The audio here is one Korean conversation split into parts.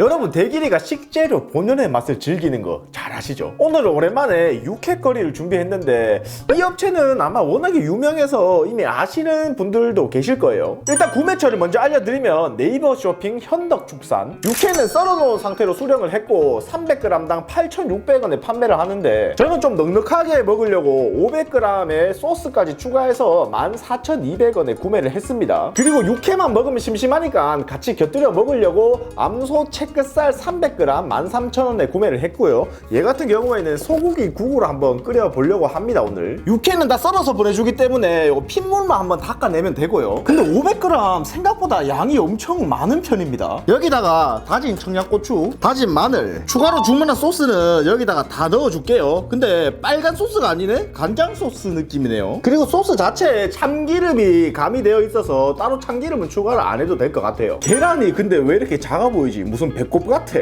여러분 대길이가 식재료 본연의 맛을 즐기는 거. 잘 아시죠? 오늘은 오랜만에 육회거리를 준비했는데 이 업체는 아마 워낙에 유명해서 이미 아시는 분들도 계실 거예요 일단 구매처를 먼저 알려드리면 네이버 쇼핑 현덕축산 육회는 썰어놓은 상태로 수령을 했고 300g당 8,600원에 판매를 하는데 저는 좀 넉넉하게 먹으려고 500g의 소스까지 추가해서 14,200원에 구매를 했습니다 그리고 육회만 먹으면 심심하니까 같이 곁들여 먹으려고 암소 채끝살 300g 13,000원에 구매를 했고요. 얘 같은 경우에는 소고기 국으로 한번 끓여 보려고 합니다, 오늘. 육회는 다 썰어서 보내주기 때문에 요 핏물만 한번 닦아내면 되고요. 근데 500g 생각보다 양이 엄청 많은 편입니다. 여기다가 다진 청양고추, 다진 마늘, 추가로 주문한 소스는 여기다가 다 넣어줄게요. 근데 빨간 소스가 아니네? 간장 소스 느낌이네요. 그리고 소스 자체에 참기름이 가미되어 있어서 따로 참기름은 추가를 안 해도 될 것 같아요. 계란이 근데 왜 이렇게 작아 보이지? 무슨 배꼽 같아.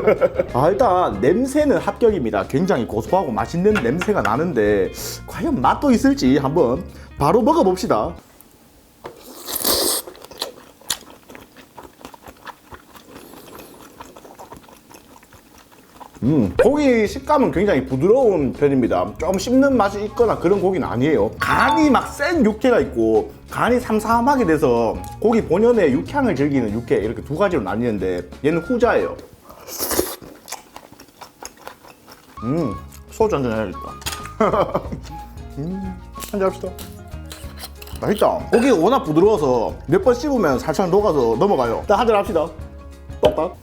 아, 일단 냄새는 합격 입니다. 굉장히 고소하고 맛있는 냄새가 나는데 과연 맛도 있을지 한번 바로 먹어봅시다. 음, 고기 식감은 굉장히 부드러운 편입니다. 좀 씹는 맛이 있거나 그런 고기는 아니에요. 간이 막 센 육회가 있고 간이 삼삼하게 돼서 고기 본연의 육향을 즐기는 육회 이렇게 두 가지로 나뉘는데 얘는 후자예요. 음, 소주 한잔 해야겠다. 음, 한잔 합시다. 맛있다. 고기가 워낙 부드러워서 몇 번 씹으면 살짝 녹아서 넘어가요. 일단 한잔 합시다. 똑딱.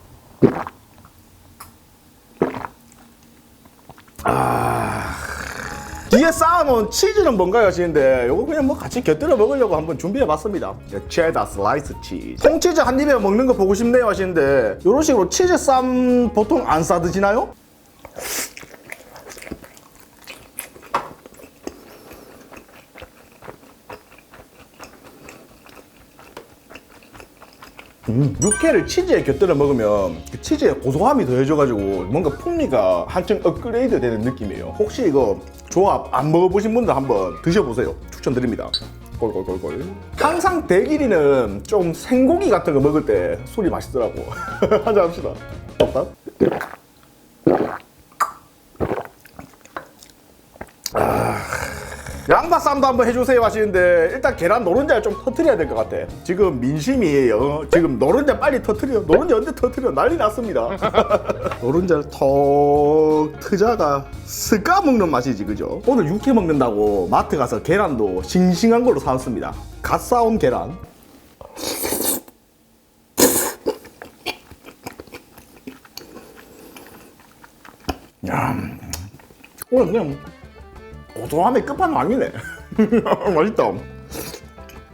뒤에 쌓아놓은 치즈는 뭔가요 하시는데 이거 그냥 뭐 같이 곁들여 먹으려고 한번 준비해봤습니다 체다 슬라이스 치즈 통치즈 한 입에 먹는 거 보고 싶네요 하시는데 이런 식으로 치즈 쌈 보통 안 싸드시나요? 음, 육회를 치즈에 곁들여 먹으면 그 치즈의 고소함이 더해져가지고 뭔가 풍미가 한층 업그레이드 되는 느낌이에요. 혹시 이거 조합 안 먹어보신 분들 한번 드셔보세요. 추천드립니다. 꼴꼴꼴꼴. 항상 대길이는 좀 생고기 같은 거 먹을 때 술이 맛있더라고. 한잔 합시다. 없다? 양파 쌈도 한번 해주세요 하시는데 일단 계란 노른자를 좀 터트려야 될 것 같아. 지금 민심이 어, 지금 노른자 빨리 터트려 노른자 언제 터트려? 난리 났습니다. 노른자를 톡 트자가 스까 먹는 맛이지 그죠? 오늘 육회 먹는다고 마트 가서 계란도 싱싱한 걸로 사왔습니다. 갓 사온 계란. 야. 오늘 그냥 고소함의 끝판왕이네. 맛있다.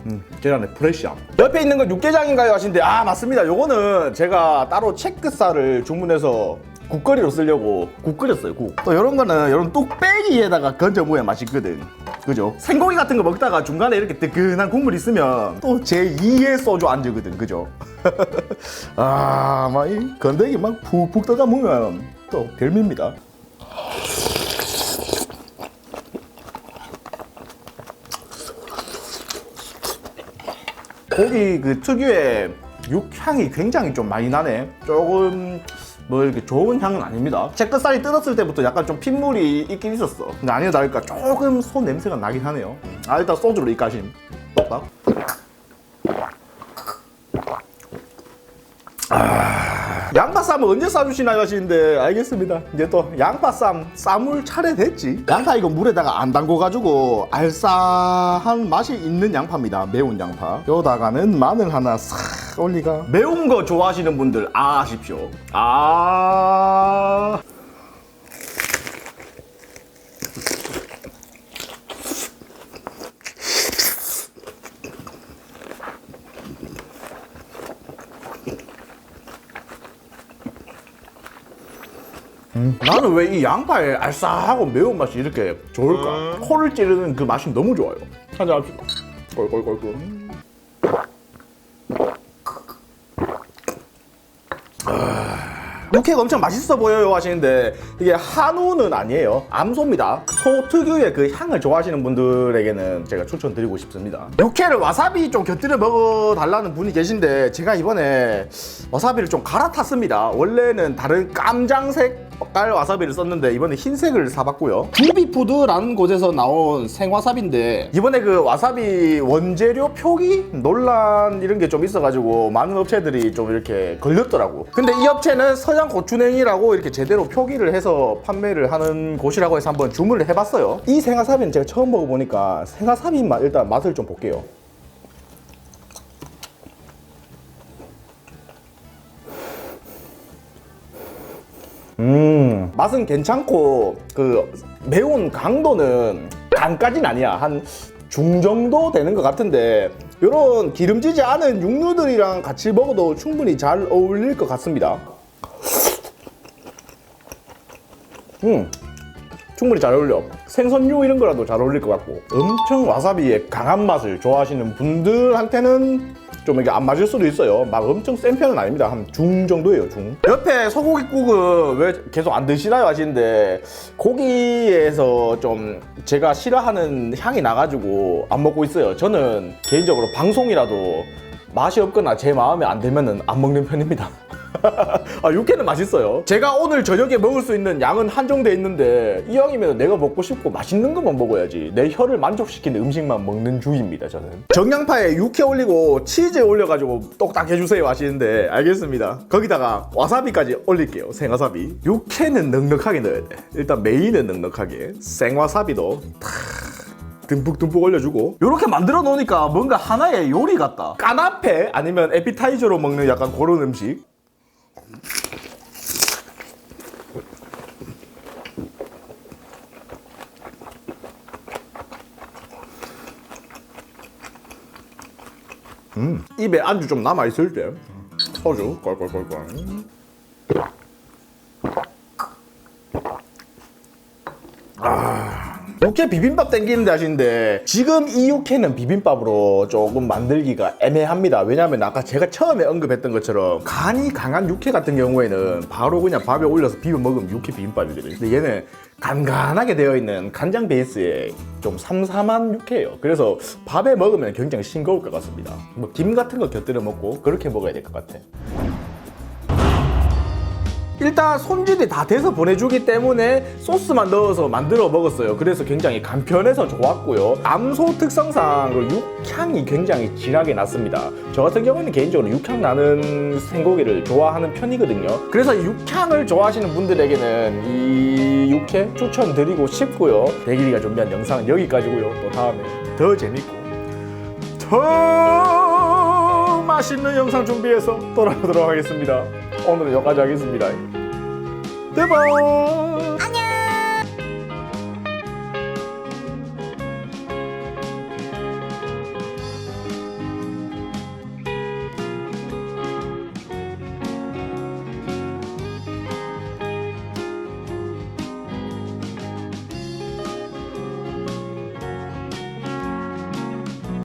음, 계란에 프레시함. 옆에 있는 건 육개장인가요 하신데 아 맞습니다. 요거는 제가 따로 체크살을 주문해서 국거리로 쓰려고 국 끓였어요 국. 또 이런 거는 이런 뚝배기에다가 건져 먹어야 맛있거든. 그죠? 생고기 같은 거 먹다가 중간에 이렇게 뜨끈한 국물 있으면 또 제 2의 소주 안주거든. 그죠? 아, 막 이 건더기 막 푹푹 떠다 먹으면 또 별미입니다. 고기 그 특유의 육향이 굉장히 좀 많이 나네. 조금 뭐 이렇게 좋은 향은 아닙니다. 제 끝살이 뜯었을 때부터 약간 좀 핏물이 있긴 있었어. 근데 아니나 다를까 조금 소 냄새가 나긴 하네요. 아 일단 소주로 이까심. 똑딱. 양파쌈은 언제 싸주시나요 하시는데 알겠습니다. 이제 또 양파쌈 싸물 차례 됐지. 양파 이거 물에다가 안 담궈가지고 알싸한 맛이 있는 양파입니다. 매운 양파. 여기다가는 마늘 하나 싹 올리가. 매운 거 좋아하시는 분들 아십시오. 아 나는 왜 이 양파의 알싸하고 매운맛이 이렇게 좋을까? 코를 찌르는 그 맛이 너무 좋아요. 한잔 합시다. 꼴꼴꼴꼴. 아, 육회가 엄청 맛있어 보여요 하시는데 이게 한우는 아니에요 암소입니다 소 특유의 그 향을 좋아하시는 분들에게는 제가 추천드리고 싶습니다 육회를 와사비 좀 곁들여 먹어 달라는 분이 계신데 제가 이번에 와사비를 좀 갈아탔습니다 원래는 다른 깜장색 깔 와사비를 썼는데 이번에 흰색을 사봤고요. 뷰비푸드라는 곳에서 나온 생와사비인데 이번에 그 와사비 원재료 표기? 논란 이런 게 좀 있어가지고 많은 업체들이 좀 이렇게 걸렸더라고. 근데 이 업체는 서양 고추냉이라고 이렇게 제대로 표기를 해서 판매를 하는 곳이라고 해서 한번 주문을 해봤어요. 이 생와사비는 제가 처음 먹어보니까 생와사비 맛 일단 맛을 좀 볼게요 음. 맛은 괜찮고 그 매운 강도는 간까진 아니야. 한 중정도 되는 것 같은데 이런 기름지지 않은 육류들이랑 같이 먹어도 충분히 잘 어울릴 것 같습니다. 음. 충분히 잘 어울려. 생선류 이런 거라도 잘 어울릴 것 같고 엄청 와사비의 강한 맛을 좋아하시는 분들한테는 좀 이게 안 맞을 수도 있어요. 막 엄청 센 편은 아닙니다. 한 중 정도예요 중. 옆에 소고기국은 왜 계속 안 드시나요 하시는데? 고기에서 좀 제가 싫어하는 향이 나가지고 안 먹고 있어요. 저는 개인적으로 방송이라도 맛이 없거나 제 마음에 안 들면은 안 먹는 편입니다 아 육회는 맛있어요. 제가 오늘 저녁에 먹을 수 있는 양은 한정돼 있는데 이왕이면 내가 먹고 싶고 맛있는 것만 먹어야지 내 혀를 만족시키는 음식만 먹는 주의입니다 저는. 정량파에 육회 올리고 치즈 올려가지고 똑딱 해주세요 하시는데 알겠습니다. 거기다가 와사비까지 올릴게요 생와사비. 육회는 넉넉하게 넣어야 돼. 일단 메인은 넉넉하게. 생와사비도 듬뿍듬뿍 올려주고. 이렇게 만들어 놓으니까 뭔가 하나의 요리 같다. 까나페 아니면 에피타이저로 먹는 약간 그런 음식 음, 입에 안주 좀 남아 있을 때 소주 꼴꼴꼴꼴. 아, 육회 비빔밥 땡기는데 하시는데 지금 이 육회는 비빔밥으로 조금 만들기가 애매합니다. 왜냐하면 아까 제가 처음에 언급했던 것처럼 간이 강한 육회 같은 경우에는 바로 그냥 밥에 올려서 비벼 먹으면 육회 비빔밥이거든요. 근데 얘는 간간하게 되어 있는 간장 베이스의 좀 삼삼한 육회예요. 그래서 밥에 먹으면 굉장히 싱거울 것 같습니다. 뭐 김 같은 거 곁들여 먹고 그렇게 먹어야 될 것 같아. 일단 손질이 다 돼서 보내주기 때문에 소스만 넣어서 만들어 먹었어요. 그래서 굉장히 간편해서 좋았고요. 암소 특성상 그 육향이 굉장히 진하게 났습니다. 저 같은 경우는 개인적으로 육향 나는 생고기를 좋아하는 편이거든요. 그래서 육향을 좋아하시는 분들에게는 이 육회 추천드리고 싶고요. 대길이가 준비한 영상은 여기까지고요. 또 다음에 더 재밌고 더 맛있는 영상 준비해서 돌아오도록 하겠습니다. 오늘은 여기까지 하겠습니다. 대박!